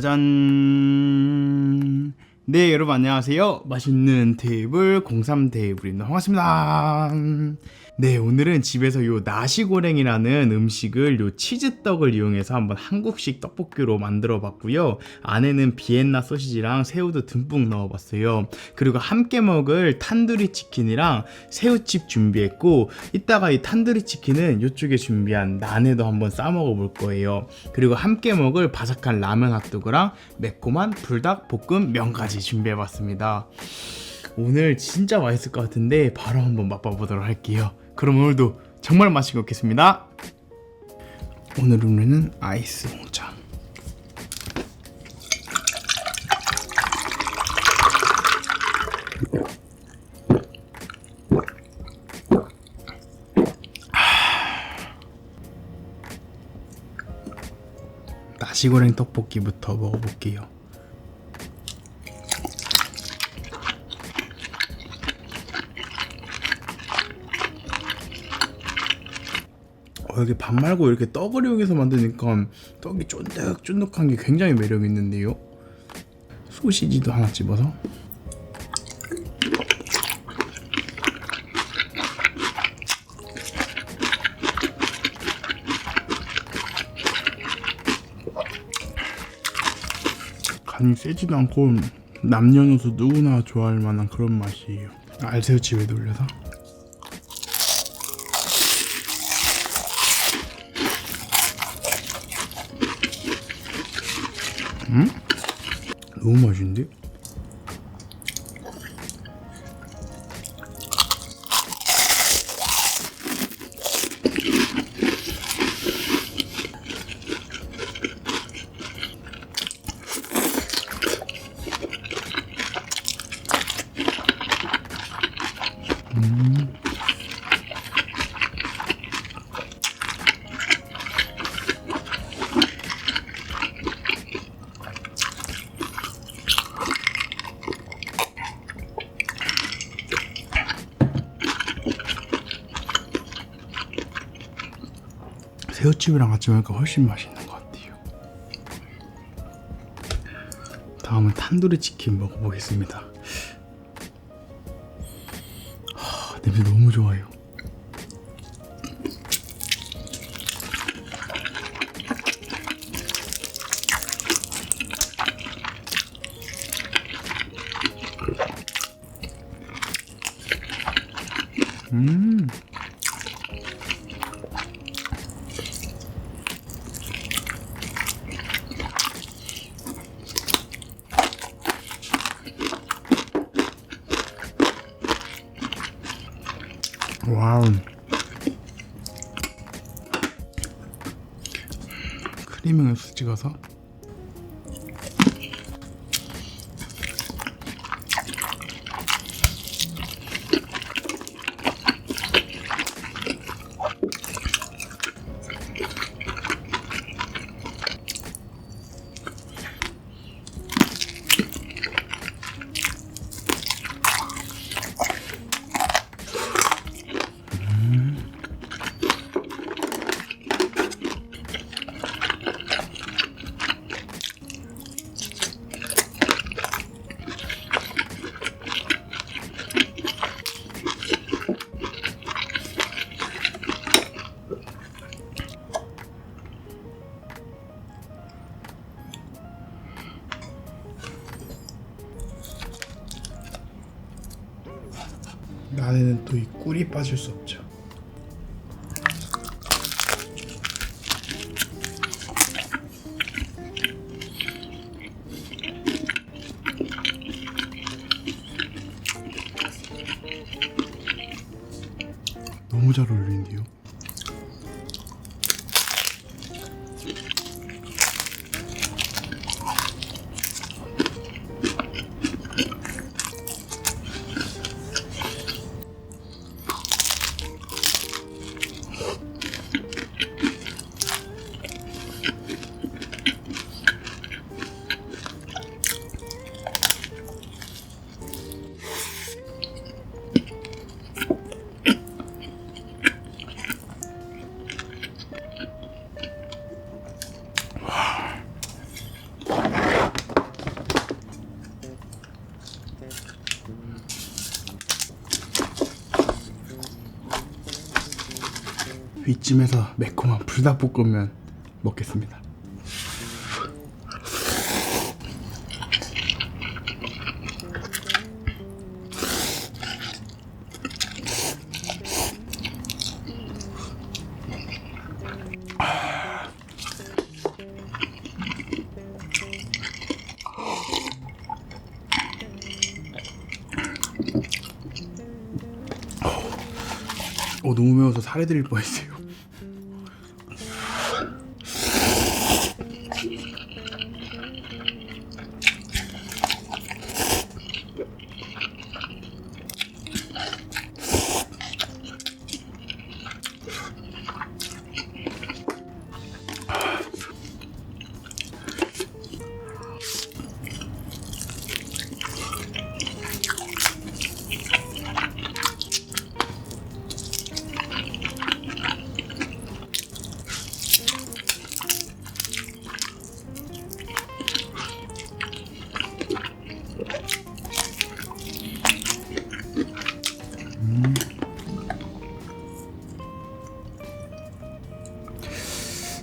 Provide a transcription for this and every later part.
짜잔. 네, 여러분 안녕하세요. 맛있는 테이블 03 테이블입니다. 반갑습니다. 네, 오늘은 집에서 요 나시고랭이라는 음식을 요 치즈떡을 이용해서 한번 한국식 떡볶이로 만들어 봤고요. 안에는 비엔나 소시지랑 새우도 듬뿍 넣어 봤어요. 그리고 함께 먹을 탄두리 치킨이랑 새우칩 준비했고 이따가 이 탄두리 치킨은 이쪽에 준비한 난에도 한번 싸 먹어 볼 거예요. 그리고 함께 먹을 바삭한 라면 핫도그랑 매콤한 불닭 볶음 면까지 준비해 봤습니다. 오늘 진짜 맛있을 것 같은데 바로 한번 맛봐보도록 할게요. 그럼 오늘도 정말 맛있게 먹겠습니다. 오늘 음료는 아이스 홍차. 나시고랭 떡볶이부터 먹어볼게요. 어, 여기 밥 말고 이렇게 떡을 이용해서 만드니까 떡이 쫀득쫀득한 게 굉장히 매력 있는데요. 소시지도 하나 집어서. 간이 세지도 않고 남녀노소 누구나 좋아할 만한 그런 맛이에요. 알새우칩에 올려서. 너무 맛있는데? 새우칩이랑 같이 먹으니까 훨씬 맛있는 것 같아요. 다음은 탄두리 치킨 먹어보겠습니다. 하, 냄새 너무 좋아요. 크림을 수 찍어서 안에는 또 이 꿀이 빠질 수 없죠. 너무 잘 어울리는데요. 이쯤에서 매콤한 불닭볶음면 먹겠습니다. 어 너무 매워서 살해 드릴 뻔했어요.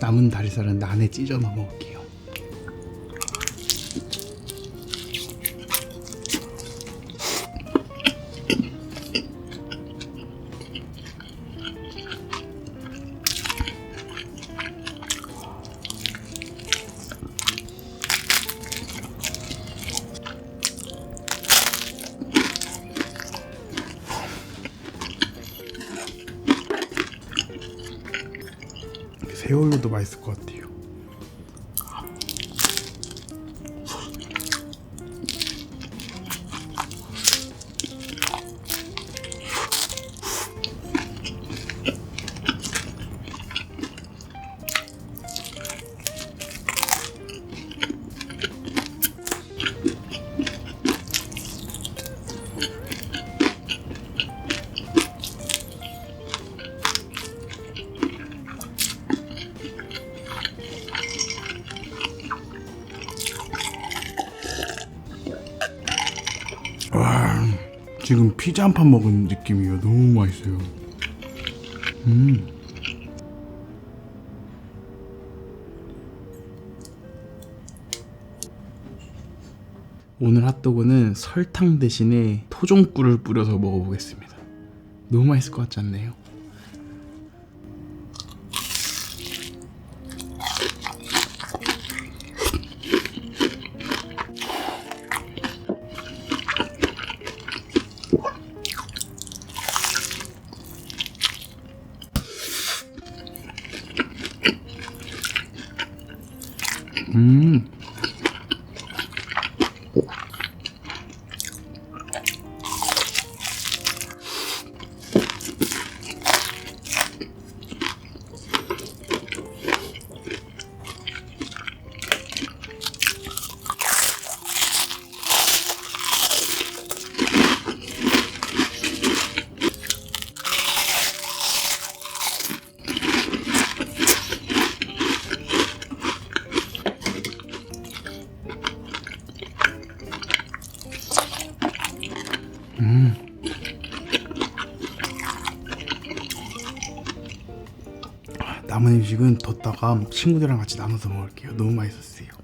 남은 다리살은 난에 찢어 넣어 먹을 새우로도 맛있을 것 같아요. 지금 피자 한 판 먹은 느낌이에요. 너무 맛있어요. 음. 오늘 핫도그는 설탕 대신에 토종꿀을 뿌려서 먹어보겠습니다. 너무 맛있을 것 같지 않나요? 음. 남은 음식은 뒀다가 친구들이랑 같이 나눠서 먹을게요. 너무 맛있었어요.